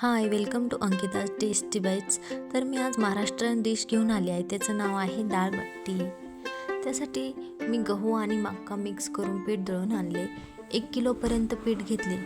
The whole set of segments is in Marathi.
Hi welcome to Ankita tasty bites तर मी आज महाराष्ट्रीयन डिश घेऊन आली आहे. त्याचं नाव आहे डाळ बट्टी त्यासाठी मी गहू आणि मक्का मिक्स करून पीठ दळून आणले. एक किलोपर्यंत पीठ घेतले.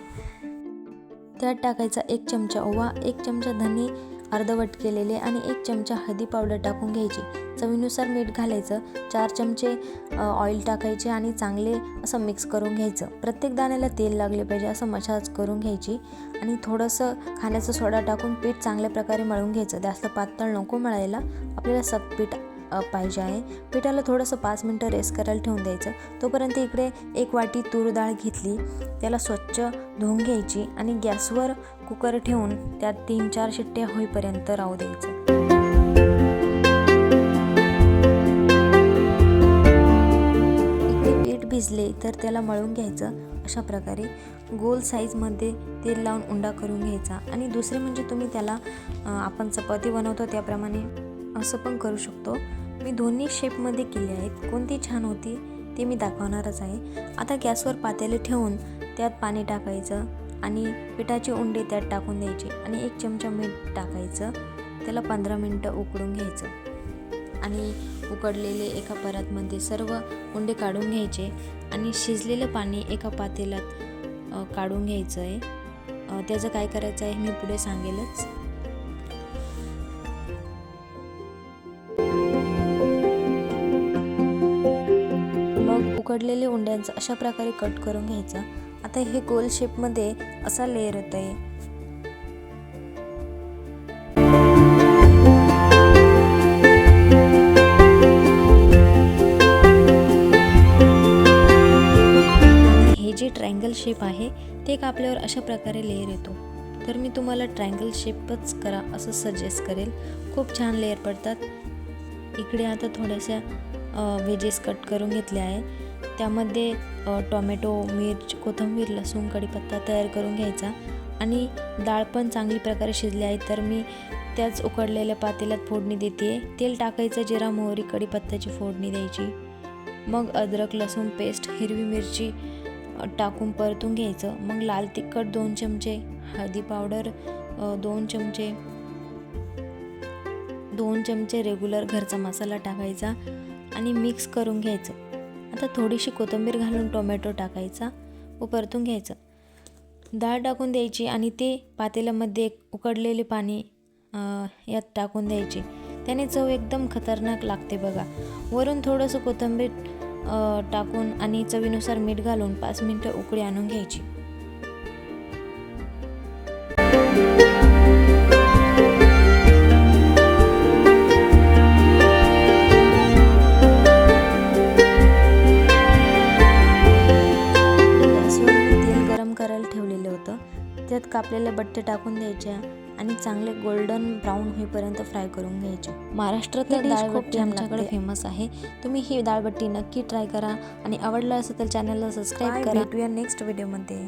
त्यात टाकायचा एक चमचा ओवा एक चमचा धने अर्धवट केलेले आणि एक चमचा हळदी पावडर टाकून घ्यायची. चवीनुसार मीठ घालायचं चार चमचे ऑइल टाकायचे आणि चांगले असं मिक्स करून घ्यायचं. प्रत्येक दाण्याला तेल लागले पाहिजे असं मसाज करून घ्यायची आणि थोडंसं खाण्याचा सोडा टाकून पीठ चांगल्या प्रकारे मळून घ्यायचं. जास्त पातळ नको मळायला आपल्याला सत पीठ पाहिजे आहे. पिठाला थोडंसं पाच मिनटं रेस्ट करायला ठेवून द्यायचं. तोपर्यंत इकडे एक वाटी तूर डाळ घेतली त्याला स्वच्छ धुवून घ्यायची आणि गॅसवर कुकर ठेवून त्यात तीन चार शिट्ट्या होईपर्यंत राहू द्यायचं. इकडे पीठ भिजले तर त्याला मळून घ्यायचं. अशा प्रकारे गोल साईजमध्ये तेल लावून उंडा करून घ्यायचा. आणि दुसरे म्हणजे तुम्ही त्याला आपण चपाती बनवतो त्याप्रमाणे असं पण करू शकतो. मी दोन्ही शेपमध्ये केले आहेत. कोणती छान होती ते मी दाखवणारच आहे. आता गॅसवर पातेले ठेवून त्यात पाणी टाकायचं. आणि पिठाचे उंडे त्यात टाकून द्यायची आणि एक चमचा मीठ टाकायचं. त्याला पंधरा मिनटं उकडून घ्यायचं. आणि उकडलेले एका परातमध्ये सर्व उंडे काढून घ्यायचे आणि शिजलेलं पाणी एका पातेल्यात काढून घ्यायचं आहे त्याचं काय करायचं आहे मी पुढे सांगेलच. मग उकडलेले उंड्यांचं अशा प्रकारे कट करून घ्यायचं. आता हे गोल शेपमध्ये असा लेअर येत आहे हे जे ट्रँगल शेप आहे ते कापल्यावर अशा प्रकारे लेअर येतो. तर मी तुम्हाला ट्रँगल शेपच करा असं सजेस्ट करेल. खूप छान लेअर पडतात. इकडे आता थोड्याशा वेजेस कट करून घेतले आहे त्यामध्ये टोमॅटो मिर्च कोथिंबीर लसूण कढीपत्ता तयार करून घ्यायचा आणि डाळ पण चांगली प्रकारे शिजली आहे तर मी त्याच उकडलेल्या पातेल्यात फोडणी देते. तेल टाकायचं जिरा मोहरी कढीपत्त्याची फोडणी द्यायची. मग अद्रक लसूण पेस्ट हिरवी मिरची टाकून परतून घ्यायचं. मग लाल तिखट दोन चमचे हळदी पावडर दोन चमचे दोन चमचे रेग्युलर घरचा मसाला टाकायचा आणि मिक्स करून घ्यायचं. आता थोडीशी कोथिंबीर घालून टोमॅटो टाकायचा व परतून घ्यायचं. डाळ टाकून द्यायची आणि ते पातेल्यामध्ये उकडलेले पाणी यात टाकून द्यायचे. त्याने चव एकदम खतरनाक लागते बघा. वरून थोडंसं कोथिंबीर टाकून आणि चवीनुसार मीठ घालून पाच मिनटं उकळी आणून घ्यायची. कापलेल्या बट्टे टाकून द्यायच्या आणि चांगले गोल्डन ब्राऊन होईपर्यंत फ्राय करून घ्यायचे. महाराष्ट्रातली डाळबट्टी आमच्याकडे फेमस आहे. तुम्ही ही डाळबट्टी नक्की ट्राय करा आणि आवडलं असेल तर चॅनलला सबस्क्राईब करा. भेटूया नेक्स्ट व्हिडिओमध्ये